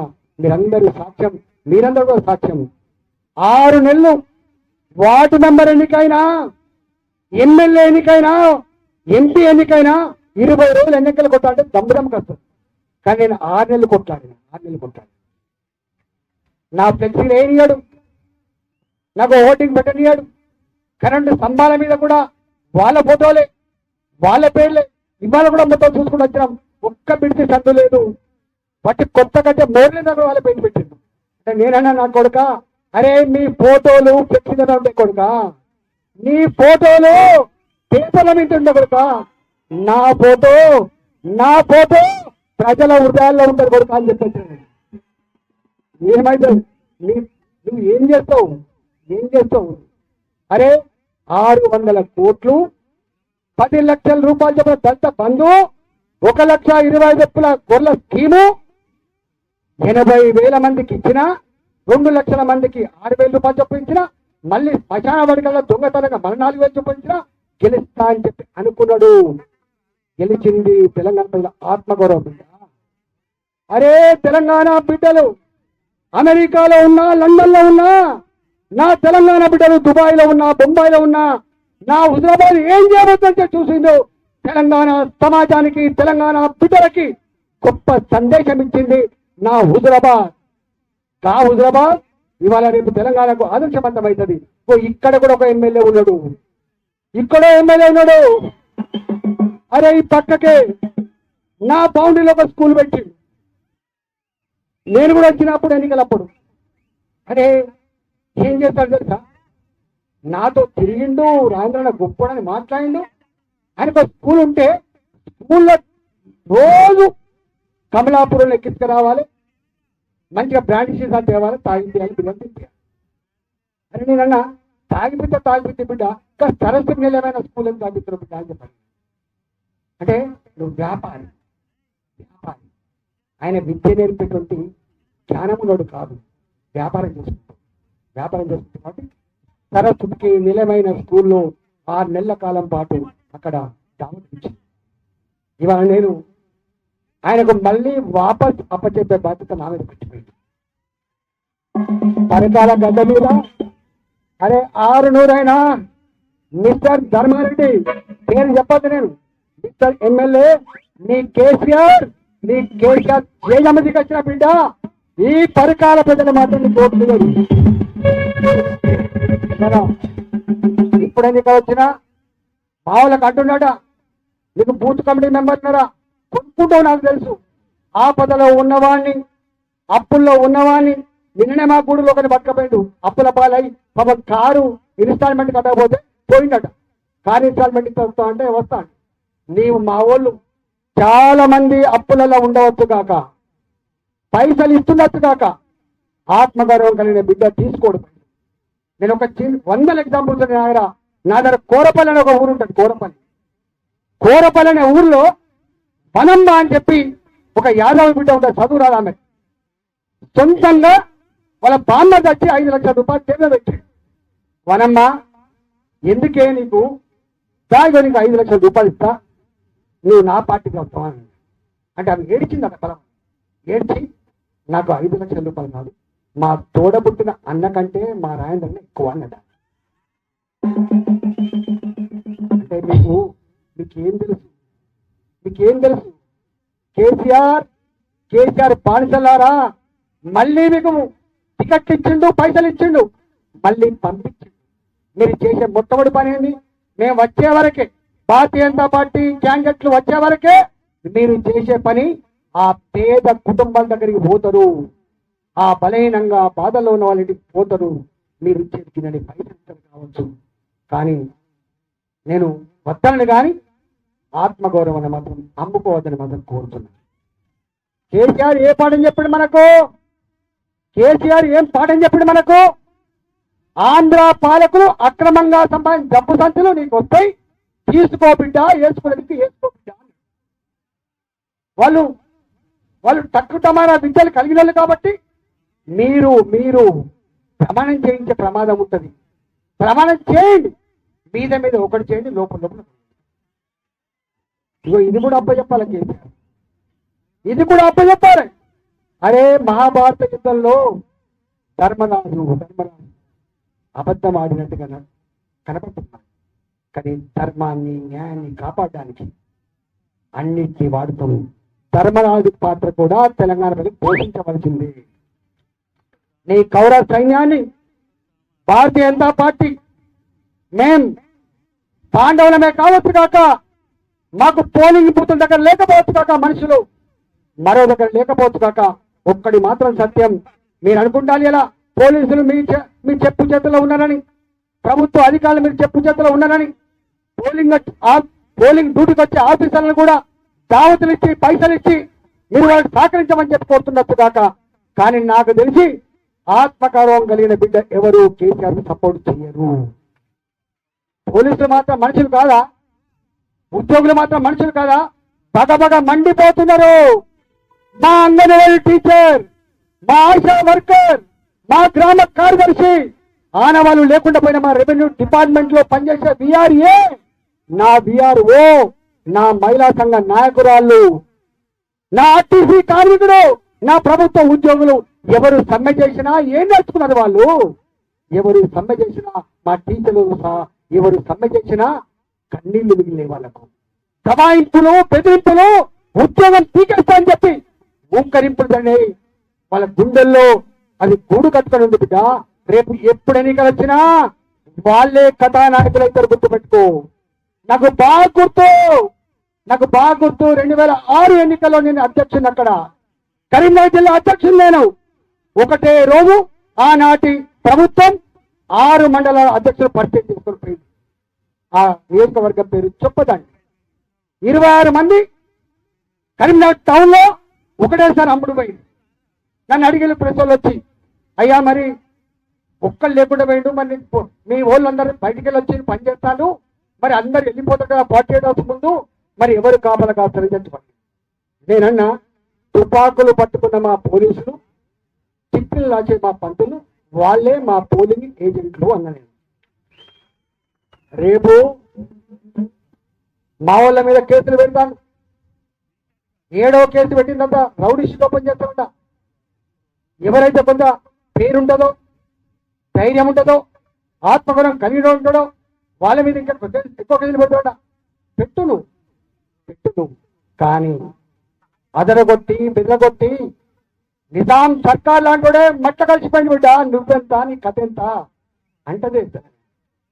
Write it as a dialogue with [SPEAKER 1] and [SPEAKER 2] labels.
[SPEAKER 1] చెప్పిన మీరందరూ సాక్ష్యం మీరందరూ కూడా సాక్ష్యం ఆరు నెలలు వార్డు మెంబర్ ఎన్నికైనా ఎమ్మెల్యే ఎన్నికైనా ఎంపీ ఎన్నికైనా ఇరవై రోజులు ఎన్నికలు కొట్టాలంటే దమ్ముదమ్మ కష్టం. కానీ నేను ఆరు నెలలు కొట్లాడిన ఆరు నెలలు కొట్లాడిన. నా ఫ్లెక్సీలు ఏనియాడు నాకు ఓటింగ్ పెట్టనియాడు కరెంటు స్తంభాల మీద కూడా వాళ్ళ ఫోటోలే వాళ్ళ పేర్లే ఇవాళ కూడా మొత్తం చూసుకుని వచ్చినాం. ఒక్క బిడ్డ సందు లేదు. వాటి కొత్త కంటే మోర్లే నాకు వాళ్ళ పెయింట్ పెట్టిండు. అంటే నేనన్నా నా కొడుక? అరే మీ ఫోటోలు ఫ్లెక్సీ మీద కొడుక? నీ ఫోటోలు పేపర్ల మీద ఉండే కొడుక? నా ఫోటో నా ఫోటో ప్రజల హృదయాల్లో ఉంటారు కొడుక అని చెప్పి ఏమైతే నువ్వు ఏం చేస్తావు? ఏం చేస్తావు? అరే ఆరు వందల కోట్లు పది లక్షల రూపాయలు చెప్పిన దళిత బంధు ఒక లక్ష ఇరవై ఐదు లక్షల గొర్రెల స్కీము ఎనభై వేల మందికి ఇచ్చిన రెండు లక్షల మందికి ఆరు వేల రూపాయలు చొప్పించిన మళ్ళీ శ్మశాన వర్గాల దొంగతనంగా మళ్ళీ నాలుగు వేలు చొప్పించిన గెలుస్తా అని చెప్పి అనుకున్నాడు. గెలిచింది తెలంగాణ ప్రజల ఆత్మగౌరవ బిడ్డ. అరే తెలంగాణ బిడ్డలు అమెరికాలో ఉన్నా లండన్లో ఉన్నా నా తెలంగాణ బిడ్డలు దుబాయ్లో ఉన్నా బొంబాయిలో ఉన్నా నా హుజరాబాద్ ఏం చేయబోతుంటే చూసిందో తెలంగాణ సమాజానికి తెలంగాణ బిడ్డలకి గొప్ప సందేశం ఇచ్చింది నా హుజరాబాద్. కా హుజరాబాద్? ఇవాళ రేపు తెలంగాణకు ఆదర్శవంతమవుతుంది ఓ ఇక్కడ కూడా ఒక ఎమ్మెల్యే ఉన్నాడు. ఇక్కడ ఎమ్మెల్యే ఉన్నాడు. అరే ఈ పక్కకే నా బౌండరీలో ఒక స్కూల్ పెట్టి. నేను కూడా వచ్చినప్పుడు ఎన్నికలప్పుడు. అరే ఏం చేస్తాడు తెలుసా? నాతో తిరిగిండు రాంద్రన గొప్పడని మాట్లాడిండు. ఆయనకు ఒక స్కూల్ ఉంటే స్కూల్లో రోజు కమలాపురం ఎక్కించుకురావాలి మంచిగా బ్రాండ్ సీసా తేవాలి తాగిపియాలి పిల్లలు తిప్పాలి అని నేనన్నా తాగిపితే తాగిపితే బిడ్డ ఇంకా సరస్వతి నిలయమైన స్కూల్ అని తాగిస్తున్నావు బిడ్డ అని చెప్పాను అంటే నువ్వు వ్యాపారి వ్యాపారి. ఆయన విద్య నేర్పేటువంటి జ్ఞానమునోడు కాదు. వ్యాపారం చేసుకుంటాడు. వ్యాపారం చేసుకుంటాడు కాబట్టి నిలమైన నిలయమైన స్కూల్లో ఆరు నెలల కాలం పాటు అక్కడ దావత్ ఇచ్చింది ఇవాళ నేను ఆయనకు మళ్ళీ వాపస్ అప్పచెప్పే బాధ్యత నా మీద పెట్టిపోయింది పరికాల గడ్డ మీద అరే ఆరు నూరైనా మిస్టర్ ధర్మారెడ్డి పేరు చెప్పద్దు నేను. మిస్టర్ ఎమ్మెల్యే నీ కేసీఆర్ నీ కేసీఆర్ ఏ వచ్చిన బిడ్డ ఈ పరికాల ప్రజలు మాత్రం నీకు ఓట్లు ఇప్పుడు ఎన్నిక వచ్చినా మావులకు అంటున్నాడా నీకు బూత్ కమిటీ మెంబర్ ఉన్నారా? కొట్టుకుంటావు నాకు తెలుసు. ఆపదలో ఉన్నవాణ్ణి అప్పుల్లో ఉన్నవాణ్ణి నిన్ననే మా గూడులో ఒకటి పట్టుకపోయిండు. అప్పుల పాలై పాప కారు ఇన్స్టాల్మెంట్ కట్టకపోతే పోయిందట కారు ఇన్స్టాల్మెంట్ వస్తా అంటే వస్తాను నీవు మా వాళ్ళు చాలా మంది అప్పులలో ఉండవచ్చు కాక పైసలు ఇస్తుండొచ్చు కాక ఆత్మగౌరవం కలిగిన బిడ్డ తీసుకోడు. నేను ఒక చిన్న వందల ఎగ్జాంపుల్స్ ఆయన నా దగ్గర కోరపల్లి అనే ఒక ఊరు ఉంటుంది కోరపల్లి. కోరపల్లి అనే ఊర్లో వనమ్మ అని చెప్పి ఒక యాదవ బిడ్డ ఉంటుంది చదువు రాదు ఆమె. సొంతంగా వాళ్ళ బామ్మ తెచ్చి ఐదు లక్షల రూపాయలు చేతిలో పెట్టాడు వనమ్మ ఎందుకే నీకు? దానిలో నీకు ఐదు లక్షల రూపాయలు ఇస్తా. నువ్వు నా పార్టీకి వస్తావా? అని. అంటే ఆమె ఏడిచింది అక్కడ బలం ఏడ్చి? నాకు ఐదు లక్షల రూపాయలు కాదు. మా తోడబుట్టిన అన్న కంటే మా రాయందన్న ఎక్కువ అన్నట. అంటే మీకు మీకేం తెలుసు? మీకేం తెలుసు? కేసీఆర్ కేసీఆర్ బానిసలారా? మళ్ళీ మీకు టికెట్ ఇచ్చిండు పైసలు ఇచ్చిండు. మళ్ళీ పంపించిండు. మీరు చేసే మొట్టమొదటి పని ఏంది? మేము వచ్చే వరకే భారతీయ జనతా పార్టీ క్యాండిడేట్లు వచ్చే వరకే మీరు చేసే పని ఆ పేద కుటుంబాల దగ్గరికి పోతారు. ఆ బలహీనంగా బాధలో ఉన్న వాళ్ళ ఇంటికి పోతారు. మీరు ఇచ్చేది తినని పైసలు కావచ్చు. కానీ నేను వద్దనని కానీ ఆత్మగౌరవాన్ని మాత్రం అమ్ముకోవద్దని మాత్రం కోరుతున్నాను. కేసీఆర్ ఏ పాఠం చెప్పాడు మనకు? కేసీఆర్ ఏం పాఠం చెప్పాడు మనకు? ఆంధ్ర పాలకులు అక్రమంగా సంపాదించిన డబ్బు సంచులు నీకు వస్తాయి. తీసుకో బిడ్డ వేసుకోవడానికి వేసుకో బిడ్డ వాళ్ళు వాళ్ళు తక్కువటమాన విద్యలు కలిగిన వాళ్ళు కాబట్టి మీరు మీరు ప్రమాణం చేయించే ప్రమాదం ఉంటుంది. ప్రమాణం చేయండి. మీద మీద ఒకటి చేయండి లోపల లోపల ఇగో ఇది కూడా అప్పచెప్పాలి కేసీఆర్ ఇది కూడా అప్పచెప్పాలి అరే మహాభారత యుద్ధంలో ధర్మరాజు ధర్మరాజు అబద్ధం ఆడినట్టుగా కనపడుతున్నాడు కానీ ధర్మాన్ని న్యాయాన్ని కాపాడడానికి అన్నిటికీ వాడుతుంది ధర్మరాజు పాత్ర కూడా తెలంగాణ పోషించవలసింది. నీ కౌరవ సైన్యాన్ని భారతీయ జనతా పార్టీ మేం పాండవులమే కావచ్చు కాక మాకు పోలింగ్ బూతుల దగ్గర లేకపోవచ్చు కాక మనుషులు. మరో దగ్గర లేకపోవచ్చు కాక ఒక్కడి మాత్రం సత్యం. మీరు అనుకుంటారు ఎలా? పోలీసులు మీ మీ చెప్పు చేతుల్లో ఉన్నారని ప్రభుత్వ అధికారులు మీరు చెప్పు చేతిలో ఉన్నారని పోలింగ్ పోలింగ్ డ్యూటీకి వచ్చే ఆఫీసర్లను కూడా దావతులు ఇచ్చి పైసలు ఇచ్చి మీరు వాళ్ళకి సహకరించమని చెప్పి కోరుతున్నట్టు కాక. కానీ నాకు తెలిసి ఆత్మగౌరవం కలిగిన బిడ్డ ఎవరు కేసీఆర్ సపోర్ట్ చేయరు పోలీసులు మాత్రం మనుషులు కాదా? ఉద్యోగులు మాత్రం మనుషులు కాదా? బగబగ మండిపోతున్నారు. మా అంగన్వాడీ టీచర్ మా ఆశా వర్కర్ మా గ్రామ కార్యదర్శి ఆనవాళ్ళు లేకుండా పోయిన మా రెవెన్యూ డిపార్ట్మెంట్లో పనిచేసే విఆర్ఏ నా విఆర్ఓ నా మహిళా సంఘ నాయకురాళ్ళు నా ఆర్టీసీ కార్మికుడు నా ప్రభుత్వ ఉద్యోగులు ఎవరు సమ్మె చేసినా ఏం నేర్చుకున్నారు వాళ్ళు? ఎవరు సమ్మె చేసినా మా టీచర్లు సహా ఎవరు సమ్మె చేసినా కన్నీళ్ళు మిగిలిన వాళ్ళకు. దబాయింపులు బెదిరింపులు ఉద్యోగం తీకేస్తా అని చెప్పి ఊంకరింపులు జరిగినాయి వాళ్ళ గుండెల్లో అది గూడు కట్టుకొని ఉంది బిడ్డ. రేపు ఎప్పుడు ఎన్నికలు వచ్చినా వాళ్ళే కథానాయకులు అవుతారు గుర్తుపెట్టుకో నాకు బాగా గుర్తు. నాకు బాగా గుర్తు. రెండు వేల ఆరు ఎన్నికల్లో నేను అధ్యక్షుని అక్కడ. కరీంనగర్ జిల్లా అధ్యక్షుడు నేను. ఒకటే రోజు ఆనాటి ప్రభుత్వం ఆరు మండలాల అధ్యక్షులు పరిచయం చేసుకొని ఆ నియోజకవర్గం పేరు చెప్పదండి. ఇరవై ఆరు మంది కరీంనగర్ టౌన్లో ఒకటేసారి అమ్ముడు పోయింది నన్ను అడిగిన ప్రజలు వచ్చి అయ్యా మరి ఒక్కళ్ళు లేకుండా పోయిండు మరి మీ వాళ్ళందరూ బయటికి వెళ్ళి వచ్చి పని చేస్తాను మరి అందరు వెళ్ళిపోతారు కదా ఫార్టీ ముందు మరి ఎవరు కాపల కాస్తారని చెప్పండి నేనన్నా తుపాకులు పట్టుకున్న మా పోలీసులు చిక్కులు రాసే మా పంతులు వాళ్ళే మా పోలింగ్ ఏజెంట్లు అన్న నేను. రేపు మా వాళ్ళ మీద కేసులు పెడతాను ఏడో కేసు పెట్టిందంతా రౌడీ షీట్ ఓపెన్ చేస్తామంట ఎవరైతే కొంత పేరుంటుందో ధైర్యం ఉంటుందో ఆత్మగౌరవం కలిగి ఉంటాడో వాళ్ళ మీద ఇంకా కొంచెం ఎక్కువ కేసులు పెడతాడ పెట్టు నువ్వు పెట్టు నువ్వు కానీ అదరగొట్టి బెదరగొట్టి నిజాం సర్కార్ లాంటి మట్ట కలిసిపోయింది బిడ్డ. నువ్వెంత నీ కథ ఎంత అంటదే.